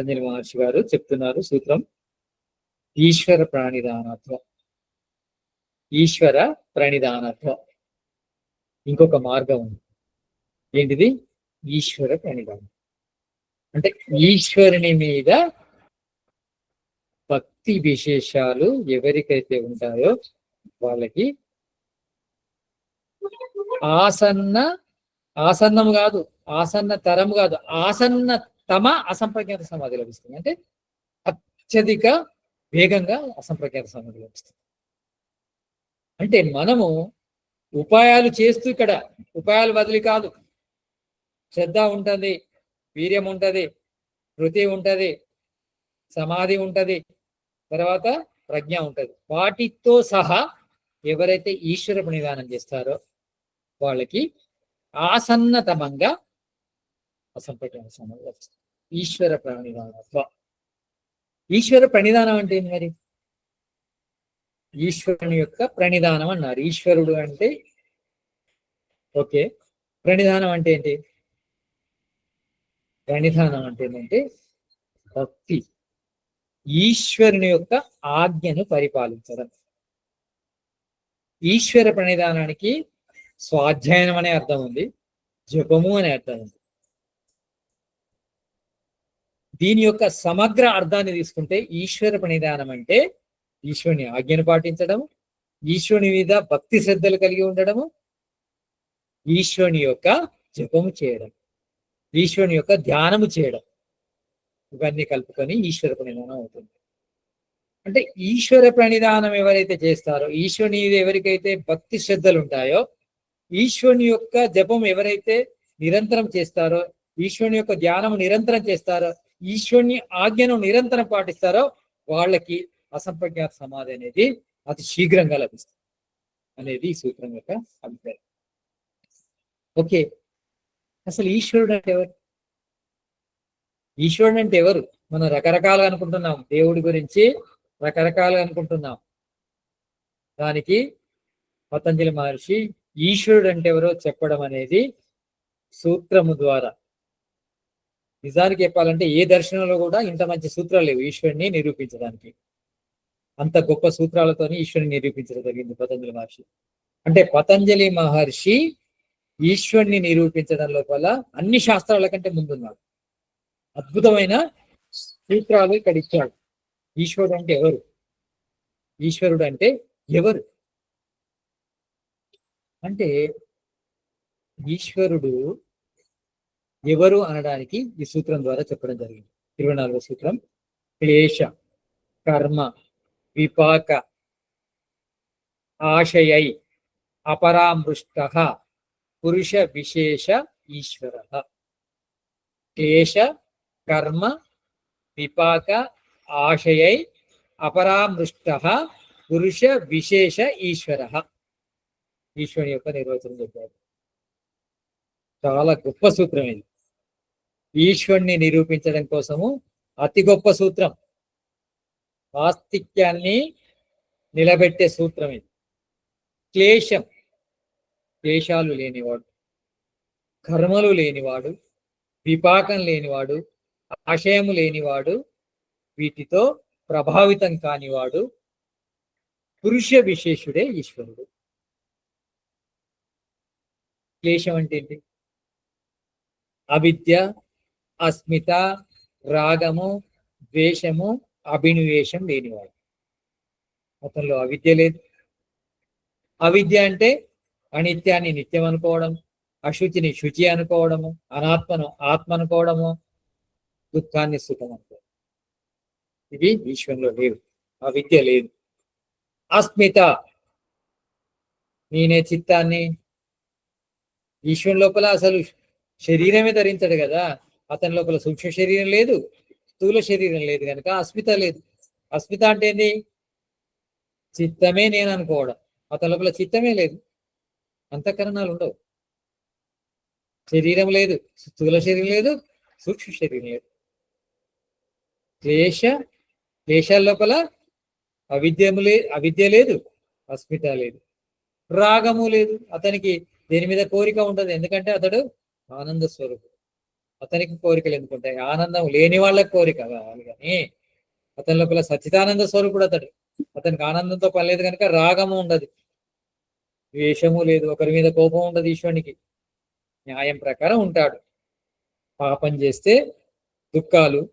పతంజలి మహర్షి గారు చెప్తున్నారు సూత్రం. ఈశ్వర ప్రాణిదానత్వం. ఈశ్వర ప్రణిధానత్వం ఇంకొక మార్గం ఉంది. ఏంటిది? ఈశ్వర ప్రణిధానం అంటే ఈశ్వరుని మీద భక్తి విశేషాలు ఎవరికైతే ఉంటాయో వాళ్ళకి ఆసన్న ఆసన్నము కాదు ఆసన్న తరము కాదు ఆసన్న తమ అసంప్రజ్ఞాత సమాధి లభిస్తుంది. అంటే అత్యధిక వేగంగా అసంప్రజ్ఞాత సమాధి లభిస్తుంది. అంటే మనము ఉపాయాలు చేస్తూ ఇక్కడ ఉపాయాలు బదిలీ కాదు. శ్రద్ధ ఉంటుంది వీర్యం ఉంటుంది కృతి ఉంటుంది సమాధి ఉంటుంది తర్వాత ప్రజ్ఞ ఉంటుంది. వాటితో సహా ఎవరైతే ఈశ్వర ప్రణిధానం చేస్తారో వాళ్ళకి ఆసన్నతమంగా అసంపట్టిన సమాధి లభిస్తుంది. ఈశ్వర ప్రణిధానత్వ ఈశ్వర ప్రణిధానం అంటే ఏంటి మరి? ఈశ్వరుని యొక్క ప్రణిధానం అన్నారు. ఈశ్వరుడు అంటే ఓకే. ప్రణిధానం అంటే ఏంటి? ప్రణిధానం అంటే ఏంటంటే భక్తి. ఈశ్వరుని యొక్క ఆజ్ఞను పరిపాలించడం. ఈశ్వర ప్రణిధానానికి స్వాధ్యాయనం అనే అర్థం ఉంది. జపము అనే అర్థం ఉంది. దీని యొక్క సమగ్ర అర్థాన్ని తీసుకుంటే ఈశ్వర ప్రణిధానం అంటే ఈశ్వరుని ఆజ్ఞను పాటించడం ఈశ్వరుని మీద భక్తి శ్రద్ధలు కలిగి ఉండడము ఈశ్వరుని యొక్క జపము చేయడం ఈశ్వరుని యొక్క ధ్యానము చేయడం. ఇవన్నీ కలుపుకొని ఈశ్వర ప్రణిధానం అవుతుంది. అంటే ఈశ్వర ప్రణిధానం ఎవరైతే చేస్తారో ఈశ్వరుని మీద ఎవరికైతే భక్తి శ్రద్ధలు ఉంటాయో ఈశ్వరుని యొక్క జపం ఎవరైతే నిరంతరం చేస్తారో ఈశ్వరుని యొక్క ధ్యానము నిరంతరం చేస్తారో ఈశ్వరుని ఆజ్ఞను నిరంతరం పాటిస్తారో వాళ్ళకి అసంప్రజ్ఞాత సమాధి అనేది అతి శీఘ్రంగా లభిస్తుంది అనేది ఈ సూత్రం యొక్క అభిప్రాయం. ఓకే. అసలు ఈశ్వరుడు అంటే ఎవరు? ఈశ్వరుడు అంటే ఎవరు? మనం రకరకాలుగా అనుకుంటున్నాం. దేవుడి గురించి రకరకాలుగా అనుకుంటున్నాం. దానికి పతంజలి మహర్షి ఈశ్వరుడు అంటే ఎవరో చెప్పడం అనేది సూత్రము ద్వారా నిజానికి చెప్పాలంటే ఏ దర్శనంలో కూడా ఇంత మంచి సూత్రాలు లేవు ఈశ్వరుని నిరూపించడానికి. అంత గొప్ప సూత్రాలతోని ఈశ్వరుని నిరూపించడం జరిగింది పతంజలి మహర్షి. అంటే పతంజలి మహర్షి ఈశ్వరుని నిరూపించడం లోపల అన్ని శాస్త్రాల కంటే ముందున్నాడు. అద్భుతమైన సూత్రాలు ఇక్కడ ఇచ్చాడు. ఈశ్వరుడు అంటే ఎవరు? ఈశ్వరుడు అంటే ఎవరు? అంటే ఈశ్వరుడు ఎవరు అనడానికి ఈ సూత్రం ద్వారా చెప్పడం జరిగింది. ఇరవై నాలుగో సూత్రం. క్లేశ కర్మ విపాక ఆశయై అపరామృష్ట పురుష విశేష ఈశ్వర. క్లేశ కర్మ విపాక ఆశయై అపరామృష్ట పురుష విశేష ఈశ్వర. ఈశ్వరుని యొక్క నిర్వచనం చెప్పారు. చాలా గొప్ప సూత్రం ఇది. ఈశ్వరుని నిరూపించడం కోసము అతి గొప్ప సూత్రం. ఆస్తిక్యాన్ని నిలబెట్టే సూత్రం ఇది. క్లేశం. క్లేశాలు లేనివాడు. కర్మలు లేనివాడు. విపాకం లేనివాడు. ఆశయము లేనివాడు. వీటితో ప్రభావితం కానివాడు. పురుష విశేషుడే ఈశ్వరుడు. క్లేశం అంటే ఏంటి? అవిద్య అస్మిత రాగము ద్వేషము అభినివేశం లేనివాడు. అతనిలో అవిద్య లేదు. అవిద్య అంటే అనిత్యాన్ని నిత్యం అనుకోవడం అశుచిని శుచి అనుకోవడము అనాత్మను ఆత్మ అనుకోవడము దుఃఖాన్ని సుఖం అనుకోవడం. ఇవి విశ్వంలో లేవు అవిద్య లేదు. అస్మిత నేనే చిత్తాన్ని. ఈశ్వరం లోపల అసలు శరీరమే ధరించడు కదా. అతని లోపల సూక్ష్మ శరీరం లేదు స్థూల శరీరం లేదు కనుక అస్మిత లేదు. అస్మిత అంటే ఏంది? చిత్తమే నేను అనుకోవడం అతని లోపల చిత్తమే లేదు. అంతఃకరణాలు ఉండవు. శరీరం లేదు స్థూల శరీరం లేదు సూక్ష్మ శరీరం లేదు. క్లేశ క్లేశాల లోపల అవిద్యము లే అవిద్య లేదు అస్మిత లేదు. రాగము లేదు. అతనికి దేని మీద కోరిక ఉండదు. ఎందుకంటే అతడు ఆనంద స్వరూపుడు అతనికి కోరికలు ఎందుకుంటాయి? ఆనందం లేని వాళ్ళకి కోరిక కావాలి కానీ అతని లోపల సచ్చిదానంద స్వరూపుడు అతడు. అతనికి ఆనందంతో పని లేదు కనుక రాగము ఉండదు. ద్వేషము లేదు ఒకరి మీద కోపం ఉండదు ఈశ్వరునికి. న్యాయం ప్రకారం ఉంటాడు. పాపం చేస్తే దుఃఖాలు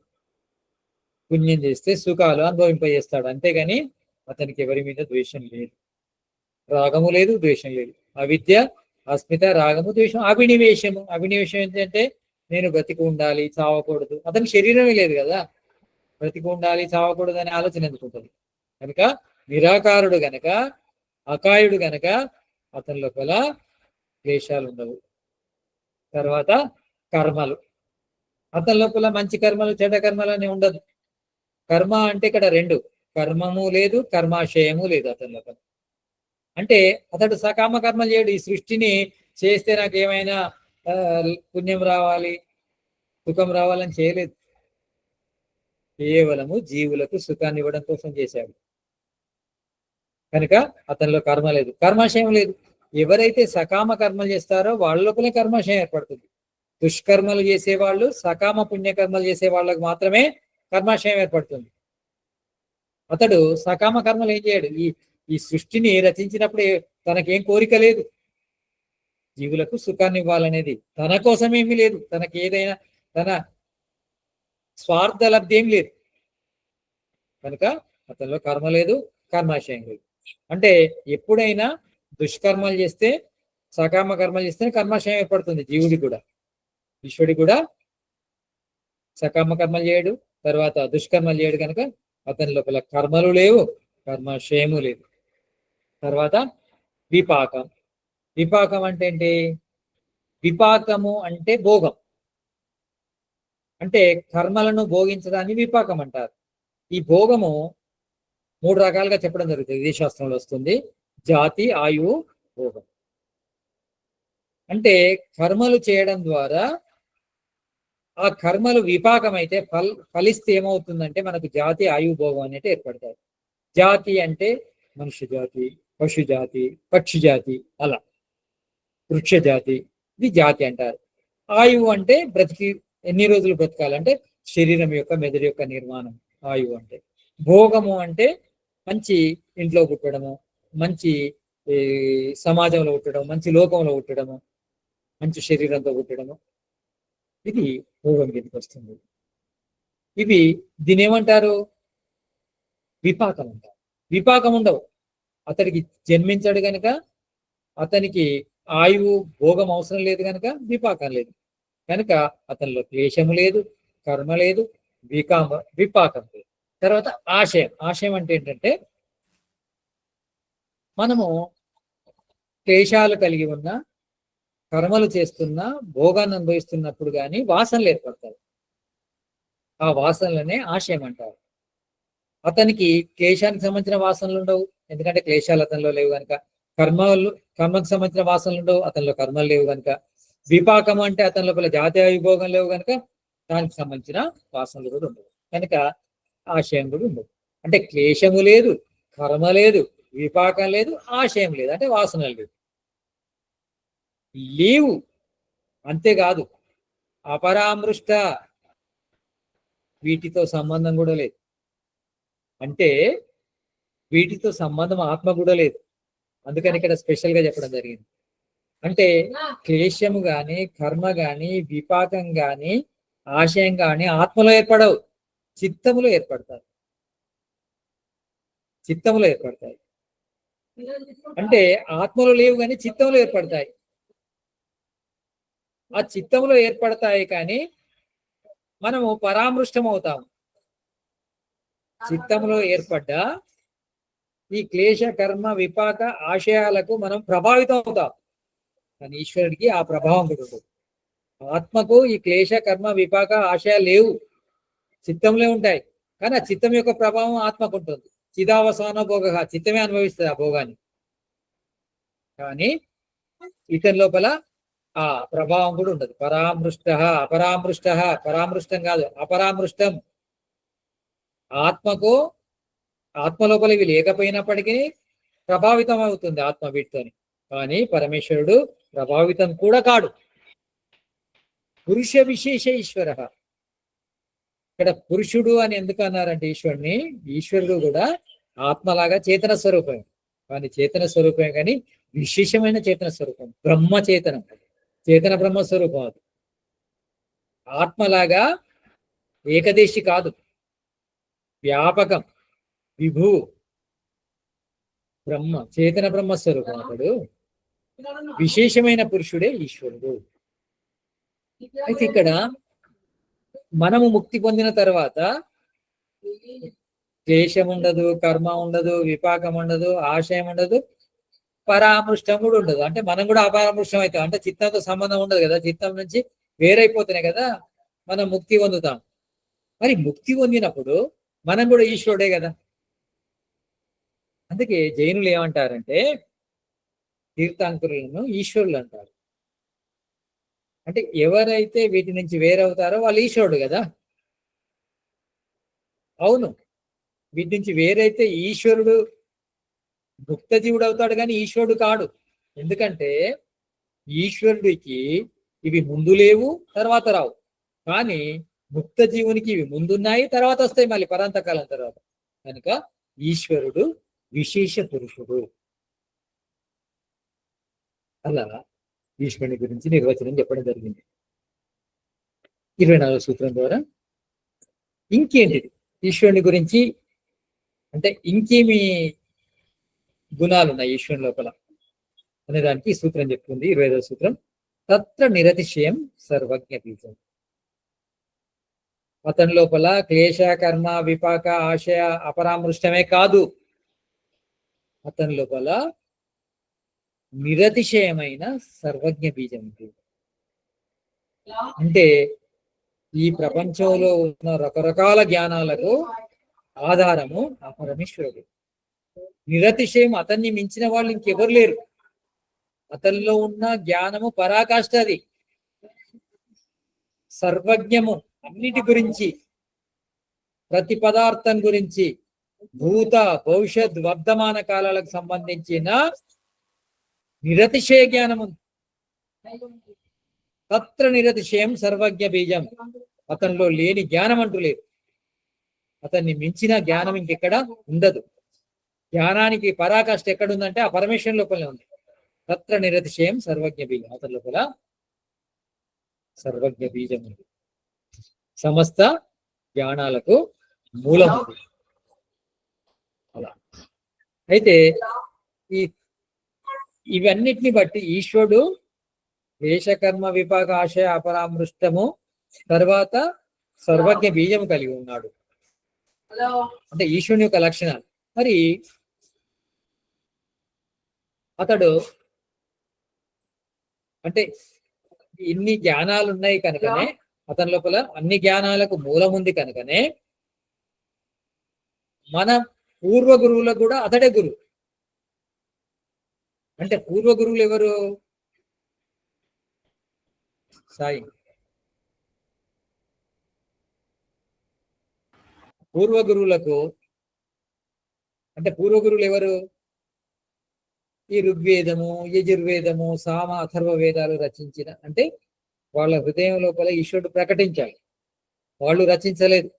పుణ్యం చేస్తే సుఖాలు అనుభవింపజేస్తాడు. అంతేగాని అతనికి ఎవరి మీద ద్వేషం లేదు. రాగము లేదు ద్వేషం లేదు. అవిద్య అస్మిత రాగము ద్వేషం అభినివేశము అభినివేశం ఏంటంటే నేను బ్రతికి ఉండాలి చావకూడదు. అతనికి శరీరమే లేదు కదా. బ్రతికి ఉండాలి చావకూడదు అనే ఆలోచన ఎందుకుంటుంది కనుక నిరాకారుడు గనక అకాయుడు గనక అతని లోపల క్లేశాలు ఉండవు. తర్వాత కర్మలు. అతని లోపల మంచి కర్మలు చెడ్డ కర్మలు అని ఉండదు. కర్మ అంటే ఇక్కడ రెండు. కర్మము లేదు కర్మాశయము లేదు అతని లోపల. అంటే అతడు సకామ కర్మలు చేయడు. ఈ సృష్టిని చేస్తే నాకు ఏమైనా పుణ్యం రావాలి సుఖం రావాలని చేయలేదు. కేవలము జీవులకు సుఖాన్ని ఇవ్వడం కోసం చేశాడు. కనుక అతనిలో కర్మ లేదు. కర్మాశయం లేదు. ఎవరైతే సకామ కర్మలు చేస్తారో వాళ్ళ లోపలే కర్మాశయం ఏర్పడుతుంది. దుష్కర్మలు చేసేవాళ్ళు సకామ పుణ్యకర్మలు చేసే వాళ్ళకు మాత్రమే కర్మాశయం ఏర్పడుతుంది. అతడు సకామ కర్మలు ఏం చేయడు. ఈ ఈ సృష్టిని రచించినప్పుడు తనకేం కోరిక లేదు. జీవులకు సుఖాన్ని ఇవ్వాలనేది తన కోసం ఏమీ లేదు. తనకి ఏదైనా తన స్వార్థ లబ్ధి ఏం లేదు. కనుక అతనిలో కర్మ లేదు కర్మాశయం లేదు. అంటే ఎప్పుడైనా దుష్కర్మలు చేస్తే సకామ కర్మలు చేస్తే కర్మాశయం ఏర్పడుతుంది జీవుడి కూడా. ఈశ్వరుడి కూడా సకామ కర్మలు చేయడు తర్వాత దుష్కర్మలు చేయడు కనుక అతని లోపల కర్మలు లేవు కర్మాశయము లేదు. తర్వాత విపాకం విపాకం అంటే ఏంటి? విపాకము అంటే భోగం. అంటే కర్మలను భోగించడాన్ని విపాకం అంటారు. ఈ భోగము మూడు రకాలుగా చెప్పడం జరుగుతుంది. విధి శాస్త్రంలో వస్తుంది. జాతి ఆయువు భోగం. అంటే కర్మలు చేయడం ద్వారా ఆ కర్మలు విపాకం అయితే ఫల్ ఫలిస్తే ఏమవుతుందంటే మనకు జాతి ఆయువు భోగం అనేది ఏర్పడతాయి. జాతి అంటే మనుష్య జాతి పశు జాతి పక్షి జాతి అలా. వృక్ష జాతి ఇది జాతి అంటారు. ఆయువు అంటే బ్రతికి ఎన్ని రోజులు బ్రతకాలంటే శరీరం యొక్క మెదడు యొక్క నిర్మాణం ఆయువు అంటే. భోగము అంటే మంచి ఇంట్లో పుట్టడము మంచి సమాజంలో పుట్టడం మంచి లోకంలో పుట్టడము మంచి శరీరంతో పుట్టడము. ఇది భోగం కిందకి వస్తుంది. ఇవి దీని ఏమంటారు విపాకం అంటారు. విపాకం ఉండవు. అతడికి జన్మించాడు కనుక అతనికి ఆయువు భోగం అవసరం లేదు కనుక విపాకం లేదు. కనుక అతనిలో క్లేశము లేదు కర్మ లేదు వికామ విపాకం లేదు. తర్వాత ఆశయం. ఆశయం అంటే ఏంటంటే మనము క్లేశాలు కలిగి ఉన్న కర్మలు చేస్తున్న భోగాన్ని అనుభవిస్తున్నప్పుడు కానీ వాసనలు ఏర్పడతాయి. ఆ వాసనలనే ఆశయం అంటారు. అతనికి క్లేశానికి సంబంధించిన వాసనలు ఉండవు. ఎందుకంటే క్లేశాలు అతనిలో లేవు కనుక కర్మలు కర్మకు సంబంధించిన వాసనలు ఉండవు అతనిలో కర్మలు లేవు కనుక విపాకం అంటే అతని లోపల జాతీయ విభోగం లేవు కనుక దానికి సంబంధించిన వాసనలు కూడా ఉండవు. కనుక ఆశయం కూడా ఉండదు. అంటే క్లేశము లేదు కర్మ లేదు విపాకం లేదు ఆశయం లేదు అంటే వాసనలు లేదు లేవు. అంతేకాదు అపరామృష్ట వీటితో సంబంధం కూడా లేదు. అంటే వీటితో సంబంధం ఆత్మ కూడా లేదు. అందుకని ఇక్కడ స్పెషల్గా చెప్పడం జరిగింది. అంటే క్లేశము గాని కర్మ గాని విపాకం గాని ఆశయం గాని ఆత్మలో ఏర్పడవు. చిత్తములో ఏర్పడతాయి. చిత్తములో ఏర్పడతాయి. అంటే ఆత్మలో లేవు కానీ చిత్తంలో ఏర్పడతాయి. ఆ చిత్తంలో ఏర్పడతాయి కానీ మనము పరామృష్టం అవుతాం చిత్తంలో ఏర్పడ్డ ఈ క్లేశ కర్మ విపాక ఆశయాలకు మనం ప్రభావితం అవుతాం. కానీ ఈశ్వరుడికి ఆ ప్రభావం కుదరదు. ఆత్మకు ఈ క్లేశ కర్మ విపాక ఆశయాలు లేవు. చిత్తంలో ఉంటాయి. కానీ ఆ చిత్తం యొక్క ప్రభావం ఆత్మకు ఉంటుంది. చిదావసాన భోగ చిత్తమే అనుభవిస్తుంది ఆ భోగాన్ని. కానీ ఇతని లోపల ఆ ప్రభావం కూడా ఉండదు. పరామృష్ట అపరామృష్ట పరామృష్టం కాదు అపరామృష్టం. ఆత్మకు ఆత్మ లోపల ఇవి లేకపోయినప్పటికీ ప్రభావితం అవుతుంది ఆత్మ వీటితోని. కానీ పరమేశ్వరుడు ప్రభావితం కూడా కాడు. పురుష విశేష ఈశ్వర. ఇక్కడ పురుషుడు అని ఎందుకు అన్నారంటే ఈశ్వరుని? ఈశ్వరుడు కూడా ఆత్మలాగా చేతన స్వరూపం కానీ చేతన స్వరూపమే కానీ విశేషమైన చేతన స్వరూపం. బ్రహ్మ చేతనం. చేతన బ్రహ్మ స్వరూపం అది. ఆత్మలాగా ఏకదేశి కాదు. వ్యాపకం. విభు. బ్రహ్మ చేతన బ్రహ్మ స్వరూపం అతడు. విశేషమైన పురుషుడే ఈశ్వరుడు. అయితే ఇక్కడ మనము ముక్తి పొందిన తర్వాత క్లేశం ఉండదు కర్మ ఉండదు విపాకం ఉండదు ఆశయం ఉండదు పరామృష్టం కూడా ఉండదు. అంటే మనం కూడా అపరామృష్టం అవుతాం. అంటే చిత్తంతో సంబంధం ఉండదు కదా. చిత్తం నుంచి వేరైపోతున్నాయి కదా మనం ముక్తి పొందుతాం. మరి ముక్తి పొందినప్పుడు మనం కూడా ఈశ్వరుడే కదా. అందుకే జైనులు ఏమంటారంటే తీర్థాంకురులను ఈశ్వరులు అంటారు. అంటే ఎవరైతే వీటి నుంచి వేరవుతారో వాళ్ళు ఈశ్వరుడు కదా? అవును. వీటి నుంచి వేరైతే ఈశ్వరుడు ముక్త జీవుడు అవుతాడు కానీ ఈశ్వరుడు కాడు. ఎందుకంటే ఈశ్వరుడికి ఇవి ముందు లేవు తర్వాత రావు. కానీ ముక్త జీవునికి ఇవి ముందున్నాయి తర్వాత వస్తాయి మళ్ళీ పరాంతకాలం తర్వాత. కనుక ఈశ్వరుడు విశేష పురుషుడు అలా ఈశ్వరుని గురించి నిర్వచనం చెప్పడం జరిగింది. ఇరవై నాలుగు సూత్రం ద్వారా ఇంకేంటిది? ఈశ్వరుని గురించి అంటే ఇంకేమి గుణాలు ఉన్నాయి ఈశ్వరుని లోపల? అనే దానికి సూత్రం చెప్తుంది. ఇరవై ఐదవ సూత్రం. తత్ర నిరతిశయం సర్వజ్ఞ బీజం. అతని లోపల క్లేశ కర్మ విపాక ఆశయ అపరామృష్టమే కాదు. అతని లోపల నిరతిశయమైన సర్వజ్ఞ బీజం ఉంది అంటే ఈ ప్రపంచంలో ఉన్న రకరకాల జ్ఞానాలకు ఆధారము ఆ పరమేశ్వరుడు. నిరతిశయం అతన్ని మించిన వాళ్ళు ఇంకెవరు లేరు. అతనిలో ఉన్న జ్ఞానము పరాకాష్ఠది. సర్వజ్ఞము అన్నిటి గురించి ప్రతి పదార్థం గురించి భూత భవిష్యత్ వర్ధమాన కాలాలకు సంబంధించిన నిరతిశయ జ్ఞానం ఉంది తత్ర నిరతిశయం సర్వజ్ఞ బీజం. అతనిలో లేని జ్ఞానం అంటూ లేదు. అతన్ని మించిన జ్ఞానం ఇంకెక్కడ ఉండదు. జ్ఞానానికి పరాకాష్ట ఎక్కడుందంటే ఆ పరమేశ్వరం లోపలనే ఉంది. తత్ర నిరతిశయం సర్వజ్ఞ బీజం. అతని లోపల సర్వజ్ఞ బీజం ఉంది. సమస్త జ్ఞానాలకు మూలం అయితే ఈ ఇవన్నిటిని బట్టి ఈశ్వరుడు వేషకర్మ విపాక ఆశయ అపరామృష్టము తర్వాత సర్వజ్ఞ బీజం కలిగి ఉన్నాడు. అంటే ఈశ్వరుని యొక్క లక్షణాలు. మరి అతడు అంటే ఇన్ని జ్ఞానాలు ఉన్నాయి కనుకనే అతని లోపల అన్ని జ్ఞానాలకు మూలం ఉంది కనుకనే మన పూర్వ గురువులకు కూడా అతడే గురువు అంటే పూర్వ గురువులు ఎవరు? సాయి. పూర్వ గురువులకు అంటే పూర్వ గురువులు ఎవరు? ఈ ఋగ్వేదము యజుర్వేదము సామ అథర్వ వేదాలు రచించిన అంటే వాళ్ళ హృదయం లోపల ఈశ్వరుడు ప్రకటించాలి. వాళ్ళు రచించలేదు.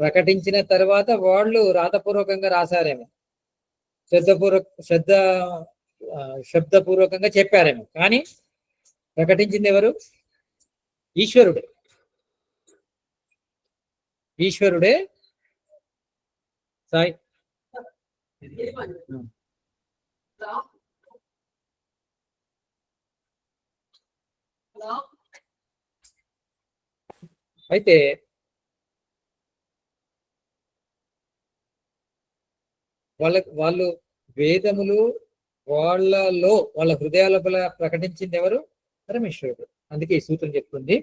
ప్రకటించిన తర్వాత వాళ్ళు రాతపూర్వకంగా రాశారేమో. శ్రద్ధపూర్వక శ్రద్ధ శబ్దపూర్వకంగా చెప్పారేమో. కానీ ప్రకటించింది ఎవరు? ఈశ్వరుడే. ఈశ్వరుడే. సాయి. అయితే వాళ్ళ వాళ్ళు వేదములు వాళ్ళలో వాళ్ళ హృదయాల లోపల ప్రకటించింది ఎవరు? పరమేశ్వరుడు. అందుకే ఈ సూత్రం చెప్తుంది.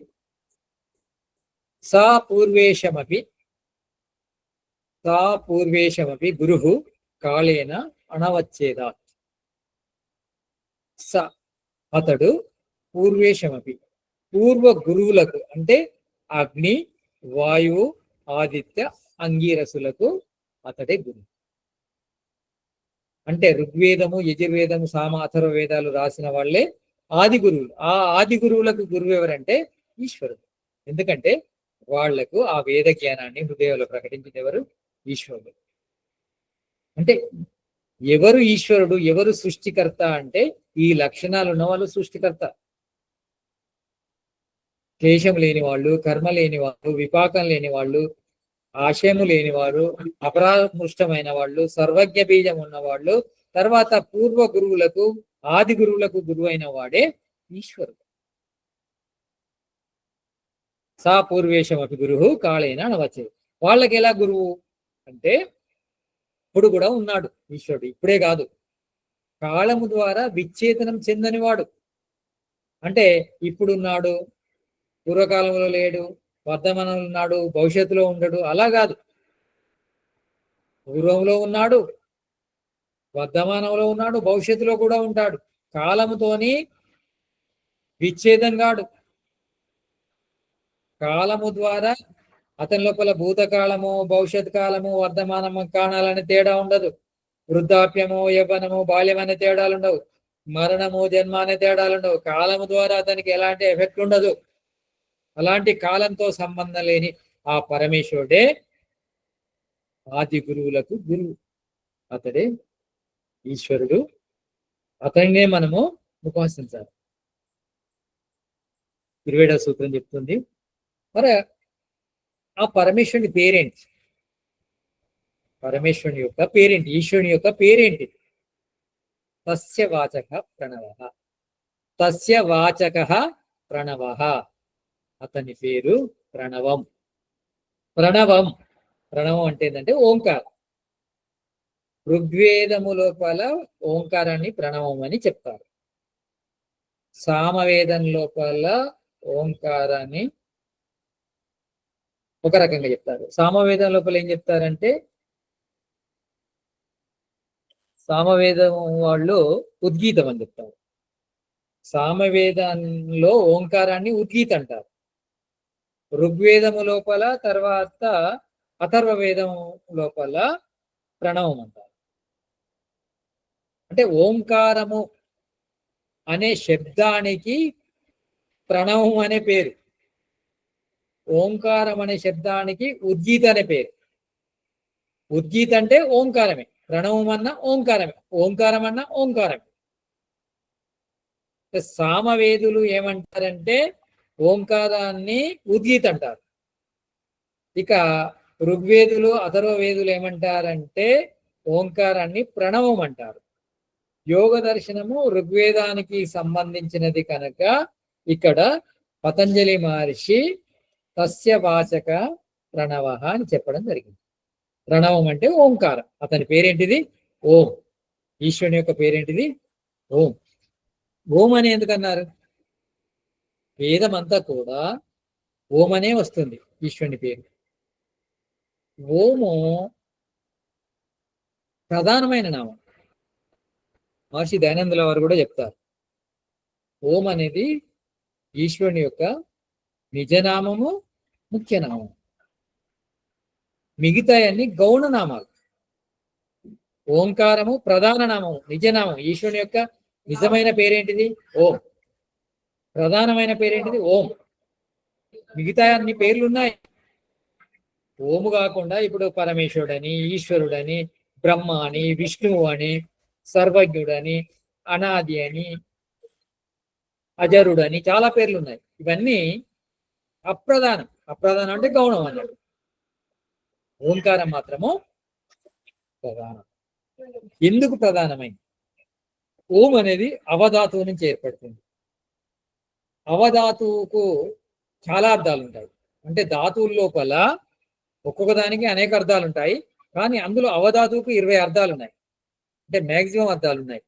సా పూర్వేశమపి సా పూర్వేశమపి గురు కాళేన అణవచ్చేదా. స అతడు పూర్వేశమపి పూర్వ గురువులకు అంటే అగ్ని వాయువు ఆదిత్య అంగీరసులకు అతడే గురువు. అంటే ఋగ్వేదము యజుర్వేదము సామ వేదాలు రాసిన వాళ్ళే ఆది గురువులు. ఆ ఆది గురువులకు గురువు ఎవరంటే ఈశ్వరుడు. ఎందుకంటే వాళ్ళకు ఆ వేద జ్ఞానాన్ని హృదయంలో ప్రకటించింది ఎవరు? ఈశ్వరుడు. అంటే ఎవరు ఈశ్వరుడు ఎవరు సృష్టికర్త అంటే ఈ లక్షణాలు ఉన్న వాళ్ళు సృష్టికర్త. క్లేశం లేని వాళ్ళు కర్మ లేని వాళ్ళు విపాకం లేని వాళ్ళు ఆశయము లేనివారు అపరాధముష్టమైన వాళ్ళు సర్వజ్ఞ బీజం ఉన్నవాళ్ళు తర్వాత పూర్వ గురువులకు ఆది గురువులకు గురువైన వాడే ఈశ్వరుడు. సా పూర్వేశం గురువు కాళైన నవచే. వాళ్ళకి ఎలా గురువు? అంటే ఇప్పుడు కూడా ఉన్నాడు ఈశ్వరుడు ఇప్పుడే కాదు. కాలము ద్వారా విచ్ఛేదనం చెందనివాడు. అంటే ఇప్పుడున్నాడు పూర్వకాలంలో లేడు వర్ధమానంలో ఉన్నాడు భవిష్యత్తులో ఉండడు. అలా కాదు. పూర్వంలో ఉన్నాడు వర్ధమానంలో ఉన్నాడు భవిష్యత్తులో కూడా ఉంటాడు. కాలముతోని విచ్ఛేదం కాడు కాలము ద్వారా అతని లోపల భూతకాలము భవిష్యత్ కాలము వర్ధమానము కాణాలని తేడా ఉండదు. వృద్ధాప్యము యవ్వనము బాల్యం అనే తేడాలు ఉండవు మరణము జన్మ అనే తేడాలు ఉండవు కాలము ద్వారా అతనికి ఎలాంటి ఎఫెక్ట్ ఉండదు. అలాంటి కాలంతో సంబంధం లేని ఆ పరమేశ్వరుడే ఆది గురువులకు గురువు. అతడే ఈశ్వరుడు. అతన్నే మనము ఉపాసించాలి ఇరవేడవ సూత్రం చెప్తుంది. మరి ఆ పరమేశ్వరుని పేరేంటి? పరమేశ్వరుని యొక్క పేరేంటి? ఈశ్వరుని యొక్క పేరేంటి? తస్య వాచక ప్రణవ. తస్య వాచక ప్రణవ. అతని పేరు ప్రణవం. ప్రణవం. ప్రణవం అంటే ఏంటంటే ఓంకారం. ఋగ్వేదము లోపల ఓంకారాన్ని ప్రణవం అని చెప్తారు. సామవేదం లోపల ఓంకారాన్ని ఒక రకంగా చెప్తారు. సామవేదం లోపల ఏం చెప్తారంటే సామవేదం వాళ్ళు ఉద్గీతం అని చెప్తారు. సామవేదంలో ఓంకారాన్ని ఉద్గీత అంటారు. ఋగ్వేదము లోపల తర్వాత అథర్వ వేదము లోపల ప్రణవం అంటారు. అంటే ఓంకారము అనే శబ్దానికి ప్రణవం అనే పేరు. ఓంకారం అనే శబ్దానికి ఉద్గీత అనే పేరు. ఉద్గీత అంటే ఓంకారమే. ప్రణవం అన్న ఓంకారమే. ఓంకారం అన్న ఓంకారమే. సామవేదులు ఏమంటారంటే ఓంకారాన్ని ఉద్గీత్ అంటారు ఇక ఋగ్వేదులు అథర్వవేదులు ఏమంటారంటే ఓంకారాన్ని ప్రణవం అంటారు యోగ దర్శనము ఋగ్వేదానికి సంబంధించినది కనుక ఇక్కడ పతంజలి మహర్షి తస్య వాచక ప్రణవ అని చెప్పడం జరిగింది. ప్రణవం అంటే ఓంకారం. అతని పేరేంటిది? ఓం. ఈశ్వరుని యొక్క పేరేంటిది? ఓం. ఓం అని ఎందుకన్నారు? వేదం అంతా కూడా ఓం అనే వస్తుంది ఈశ్వరుని పేరు. ఓము ప్రధానమైన నామం. మహర్షి దయానందుల వారు కూడా చెప్తారు. ఓం అనేది ఈశ్వరుని యొక్క నిజనామము ముఖ్యనామం మిగతాయన్ని గౌణ నామాలు. ఓంకారము ప్రధాన నామము నిజనామం ఈశ్వరుని యొక్క నిజమైన పేరేంటిది? ఓం. ప్రధానమైన పేరేంటిది? ఓం. మిగతా అన్ని పేర్లు ఉన్నాయి ఓము కాకుండా ఇప్పుడు పరమేశ్వరుడని ఈశ్వరుడని బ్రహ్మ అని విష్ణువు అని సర్వజ్ఞుడని అనాది అని అజరుడని చాలా పేర్లు ఉన్నాయి ఇవన్నీ అప్రధానం. అప్రధానం అంటే గౌణం అన్నాడు ఓంకారం మాత్రము ప్రధానం. ఎందుకు ప్రధానమైంది? ఓం అనేది అవధాతువు నుంచి ఏర్పడుతుంది. అవధాతువుకు చాలా అర్థాలు ఉంటాయి అంటే ధాతువుల లోపల ఒక్కొక్క దానికి అనేక అర్థాలు ఉంటాయి కానీ అందులో అవధాతువుకు ఇరవై అర్థాలు ఉన్నాయి అంటే మ్యాక్సిమం అర్థాలు ఉన్నాయి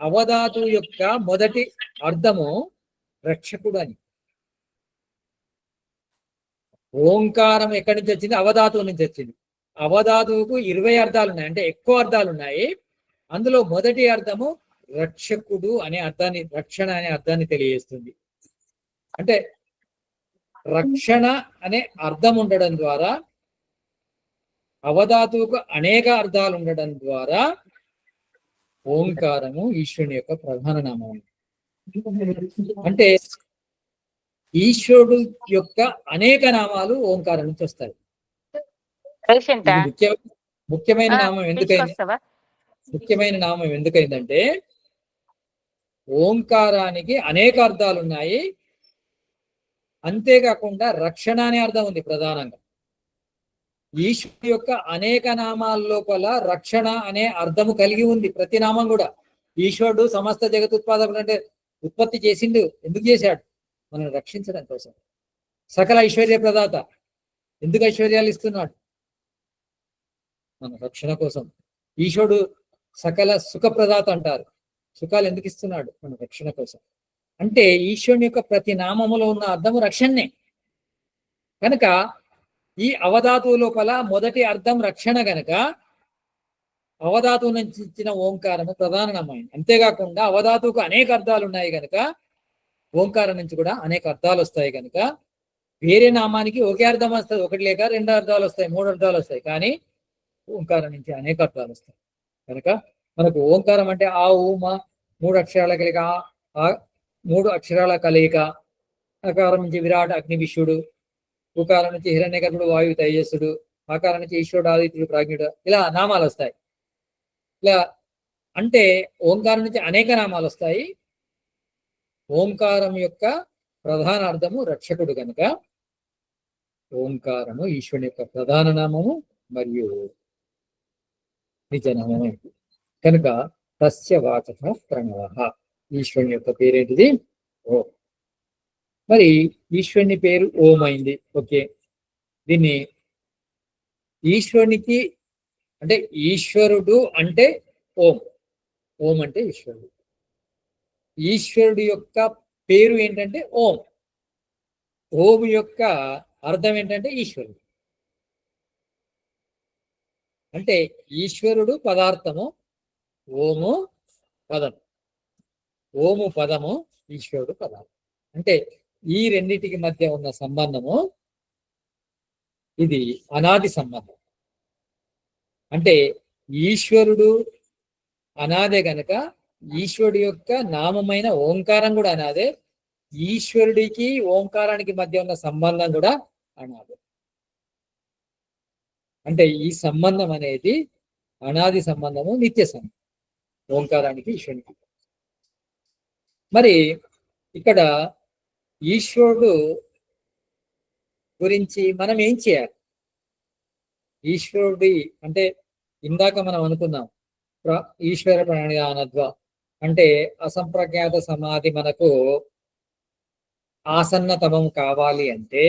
అవధాతు యొక్క మొదటి అర్థము రక్షకుడు అని. ఓంకారం ఎక్కడి నుంచి వచ్చింది? అవధాతువు నుంచి వచ్చింది. అవధాతువుకు ఇరవై అర్థాలు ఉన్నాయి అంటే ఎక్కువ అర్థాలు ఉన్నాయి అందులో మొదటి అర్థము రక్షకుడు అనే అర్థాన్ని రక్షణ అనే అర్థాన్ని తెలియజేస్తుంది. అంటే రక్షణ అనే అర్థం ఉండడం ద్వారా అవధాతువుకు అనేక అర్థాలు ఉండడం ద్వారా ఓంకారము ఈశ్వరుని యొక్క ప్రధాన నామం అంటే ఈశ్వరుడు యొక్క అనేక నామాలు ఓంకారం నుంచి వస్తాయి. ముఖ్యమైన నామం ఎందుకైంది? ముఖ్యమైన నామం ఎందుకైందంటే ఓంకారానికి అనేక అర్థాలు ఉన్నాయి అంతేకాకుండా రక్షణ అనే అర్థం ఉంది ప్రధానంగా. ఈశ్వరు యొక్క అనేక నామాల లోపల రక్షణ అనే అర్థము కలిగి ఉంది ప్రతి నామం కూడా. ఈశ్వరుడు సమస్త జగత్ ఉత్పాదకుడు అంటే ఉత్పత్తి చేసిండు ఎందుకు చేశాడు? మనం రక్షించడం కోసం. సకల ఐశ్వర్య ప్రదాత ఎందుకు ఐశ్వర్యాలు ఇస్తున్నాడు? మన రక్షణ కోసం. ఈశ్వరుడు సకల సుఖ ప్రదాత అంటారు. సుఖాలు ఎందుకు ఇస్తున్నాడు? మన రక్షణ కోసం. అంటే ఈశ్వరుని యొక్క ప్రతి నామములో ఉన్న అర్థము రక్షణనే. కనుక ఈ అవధాతువు లోపల మొదటి అర్థం రక్షణ గనక అవధాతువు నుంచి ఇచ్చిన ఓంకారము ప్రధాన నామైంది అంతేకాకుండా అవధాతువుకు అనేక అర్థాలు ఉన్నాయి గనక ఓంకారం నుంచి కూడా అనేక అర్థాలు వస్తాయి కనుక వేరే నామానికి ఒకే అర్థం వస్తుంది. ఒకటి లేక రెండు అర్థాలు వస్తాయి మూడు అర్థాలు వస్తాయి. కానీ ఓంకారం నుంచి అనేక అర్థాలు వస్తాయి. కనుక మనకు ఓంకారం అంటే ఆ ఊమ మూడు అక్షరాల కలిక ఆ- మూడు అక్షరాల కలయిక అకారం నుంచి విరాట్ అగ్ని విశ్వడు ఉకారం నుంచి హిరణ్య గర్భుడు వాయు తేజస్సుడు ఆకారం నుంచి ఈశ్వరుడు ఆదిత్యుడు ప్రాజ్ఞుడు ఇలా నామాలు వస్తాయి. ఇలా అంటే ఓంకారం నుంచి అనేక నామాలు వస్తాయి. ఓంకారం యొక్క ప్రధాన అర్థము రక్షకుడు కనుక ఓంకారము ఈశ్వరుని యొక్క ప్రధాన నామము మరియు నిజనామము కనుక తస్య వాచక ప్రణవ. ఈశ్వరుని యొక్క పేరేంటిది? ఓం. మరి ఈశ్వరుని పేరు ఓం అయింది. ఓకే. దీన్ని ఈశ్వరునికి అంటే ఈశ్వరుడు అంటే ఓం. ఓం అంటే ఈశ్వరుడు. ఈశ్వరుడు యొక్క పేరు ఏంటంటే ఓం. ఓం యొక్క అర్థం ఏంటంటే ఈశ్వరుడు. అంటే ఈశ్వరుడు పదార్థము ఓము పదం. ఓము పదము ఈశ్వరుడు పదం అంటే ఈ రెండిటికి మధ్య ఉన్న సంబంధము ఇది అనాది సంబంధం. అంటే ఈశ్వరుడు అనాదే గనక ఈశ్వరుడు యొక్క నామమైన ఓంకారం కూడా అనాదే ఈశ్వరుడికి ఓంకారానికి మధ్య ఉన్న సంబంధం కూడా అనాదే. అంటే ఈ సంబంధం అనేది అనాది సంబంధము నిత్య సంబంధం. ఓంకారానికి ఈశ్వరునికి. మరి ఇక్కడ ఈశ్వరుడు గురించి మనం ఏం చేయాలి? ఈశ్వరుడి అంటే ఇందాక మనం అనుకున్నాం ఈశ్వర ప్రణానద్వ అంటే అసంప్రజ్ఞాత సమాధి మనకు ఆసన్నతమం కావాలి అంటే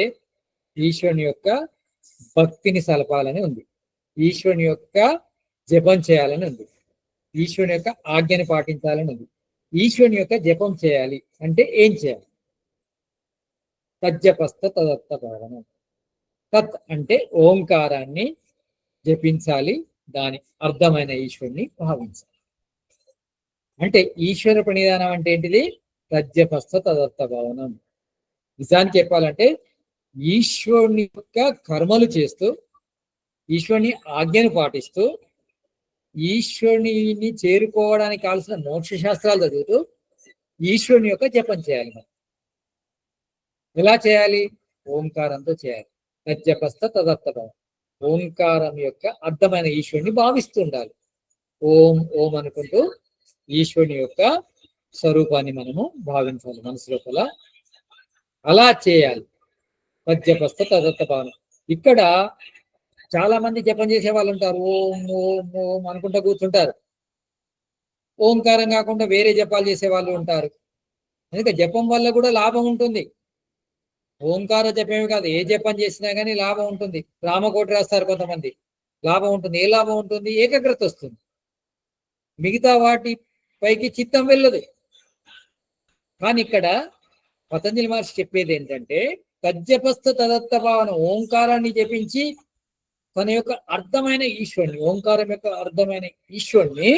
ఈశ్వరుని యొక్క భక్తిని సలపాలని ఉంది. ఈశ్వరుని యొక్క జపం చేయాలని ఉంది. ఈశ్వరుని యొక్క ఆజ్ఞని పాటించాలని ఉంది ఈశ్వరుని యొక్క జపం చేయాలి అంటే ఏం చేయాలి? తజ్జపస్త తదత్త భావనం తత్ అంటే ఓంకారాన్ని జపించాలి దాని అర్థమైన ఈశ్వరుని భావించాలి. అంటే ఈశ్వర ప్రణిధానం అంటే ఏంటిది? తజ్జపస్త తదత్త భావనం నిజానికి చెప్పాలంటే ఈశ్వరుని యొక్క కర్మలు చేస్తూ ఈశ్వరుని ఆజ్ఞను పాటిస్తూ ఈశ్వరుని చేరుకోవడానికి కావాల్సిన మోక్ష శాస్త్రాలు చదువుతూ ఈశ్వరుని యొక్క జపం చేయాలి మనం. ఎలా చేయాలి? ఓంకారంతో చేయాలి. తజ్జపస్థ తదర్థం ఓంకారం యొక్క అర్థమైన ఈశ్వరుని భావిస్తూ ఉండాలి. ఓం ఓం అనుకుంటూ ఈశ్వరుని యొక్క స్వరూపాన్ని మనము భావించాలి మనసు లోపల. అలా చేయాలి. తజ్జపస్థ తదర్థ భావన ఇక్కడ చాలా మంది జపం చేసే వాళ్ళు ఉంటారు. ఓం ఓం ఓం అనుకుంటా కూర్చుంటారు. ఓంకారం కాకుండా వేరే జపాలు చేసే వాళ్ళు ఉంటారు. అందుకే జపం వల్ల కూడా లాభం ఉంటుంది. ఓంకార జపమే కాదు ఏ జపం చేసినా కానీ లాభం ఉంటుంది. రామకోటి రాస్తారు కొంతమంది. లాభం ఉంటుంది. ఏ లాభం ఉంటుంది? ఏకాగ్రత వస్తుంది. మిగతా వాటి పైకి చిత్తం వెళ్ళదు. కానీ ఇక్కడ పతంజలి మహర్షి చెప్పేది ఏంటంటే తజ్జపస్థ తదత్త భావన ఓంకారాన్ని జపించి తన యొక్క అర్థమైన ఈశ్వరుని ఓంకారం యొక్క అర్థమైన ఈశ్వరుని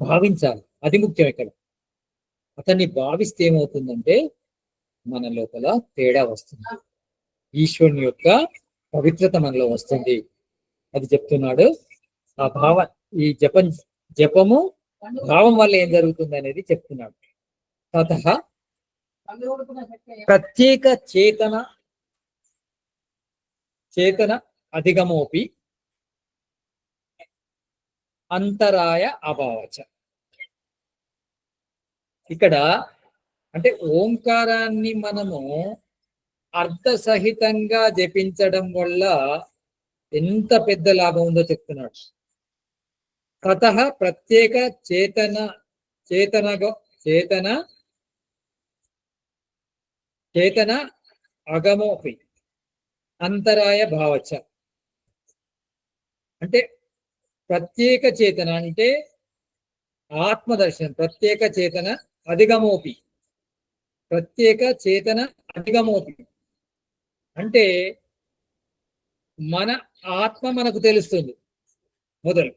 భావించాలి. అది ముఖ్యం ఇక్కడ. అతన్ని భావిస్తే ఏమవుతుందంటే మన లోపల తేడా వస్తుంది. ఈశ్వరుని యొక్క పవిత్రత మనలో వస్తుంది. అది చెప్తున్నాడు. ఆ భావ ఈ జపం జపము భావం వల్ల ఏం జరుగుతుంది అనేది చెప్తున్నాడు. తత ప్రత్యేక చేతన చేతన అధిగమోపి అంతరాయ అభావచ. ఇక్కడ అంటే ఓంకారాన్ని మనము అర్థసహితంగా జపించడం వల్ల ఎంత పెద్ద లాభం ఉందో చెప్తున్నాడు. తత ప్రత్యేక చేతన చేతనగ చేతన చేతన అగమోపి అంతరాయ భావచ. అంటే ప్రత్యేక చేతన అంటే ఆత్మదర్శనం ప్రత్యేక చేతన అధిగమోపి. ప్రత్యేక చేతన అధిగమోపి. అంటే మన ఆత్మ మనకు తెలుస్తుంది మొదలు.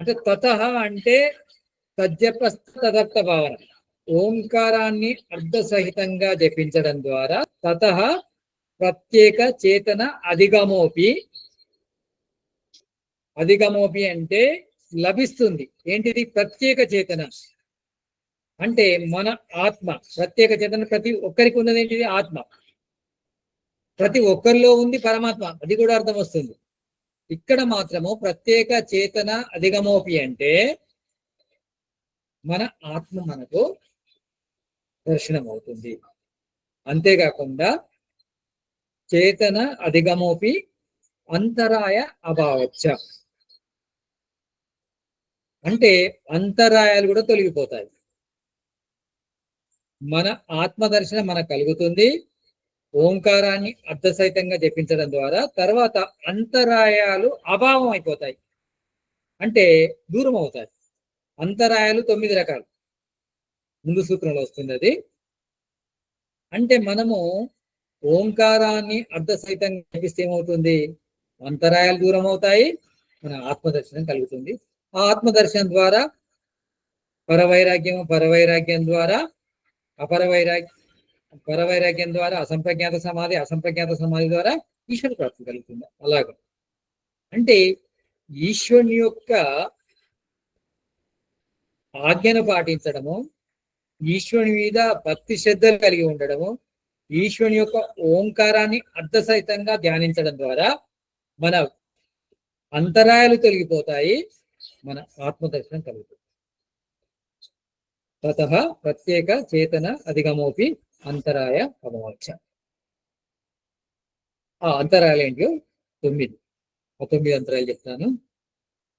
అంటే తత అంటే తజ్జపస్థ తదర్థ భావన. ఓంకారాన్ని అర్ధసహితంగా జపించడం ద్వారా తత ప్రత్యేక చేతన అధిగమోపి. అధిగమోపి అంటే లభిస్తుంది. ఏంటిది? ప్రత్యేక చేతన. అంటే మన ఆత్మ. ప్రత్యేక చేతన ప్రతి ఒక్కరికి ఉన్నది ఏంటిది? ఆత్మ. ప్రతి ఒక్కరిలో ఉంది పరమాత్మ. అది కూడా అర్థం వస్తుంది. ఇక్కడ మాత్రము ప్రత్యేక చేతన అధిగమోపి అంటే మన ఆత్మ మనకు దర్శనం అవుతుంది అంతేకాకుండా చేతన అధిగమోపి అంతరాయ అభావచ్చ అంటే అంతరాయాలు కూడా తొలగిపోతాయి. మన ఆత్మదర్శనం మన మనకు కలుగుతుంది. ఓంకారాన్ని అర్థసహితంగా జపించడం ద్వారా తర్వాత అంతరాయాలు అభావం అయిపోతాయి. అంటే దూరం అవుతాయి. అంతరాయాలు తొమ్మిది రకాలు. ముందు సూత్రంలో వస్తుంది అది అంటే మనము ఓంకారాన్ని అర్ధసహితంగా జపిస్తే ఏమవుతుంది? అంతరాయాలు దూరం అవుతాయి మన ఆత్మదర్శనం కలుగుతుంది. ఆ ఆత్మదర్శనం ద్వారా పరవైరాగ్యం పరవైరాగ్యం ద్వారా అపర వైరాగ్యం పరవైరాగ్యం ద్వారా అసంప్రజ్ఞాత సమాధి అసంప్రజ్ఞాత సమాధి ద్వారా ఈశ్వర ప్రాప్తి కలుగుతుంది. అలాగా. అంటే ఈశ్వరుని యొక్క ఆజ్ఞను పాటించడము ఈశ్వరుని మీద భక్తి శ్రద్ధలు కలిగి ఉండడము ఈశ్వరుని యొక్క ఓంకారాన్ని అర్థసహితంగా ధ్యానించడం ద్వారా మన అంతరాయాలు తొలగిపోతాయి మన ఆత్మదర్శనం కలుగుతుంది. తత ప్రత్యేక చేతన అధిగమోపి అంతరాయ అమోచ. ఆ అంతరాయాలు ఏంటో తొమ్మిది. ఆ తొమ్మిది అంతరాయాలు చెప్తాను.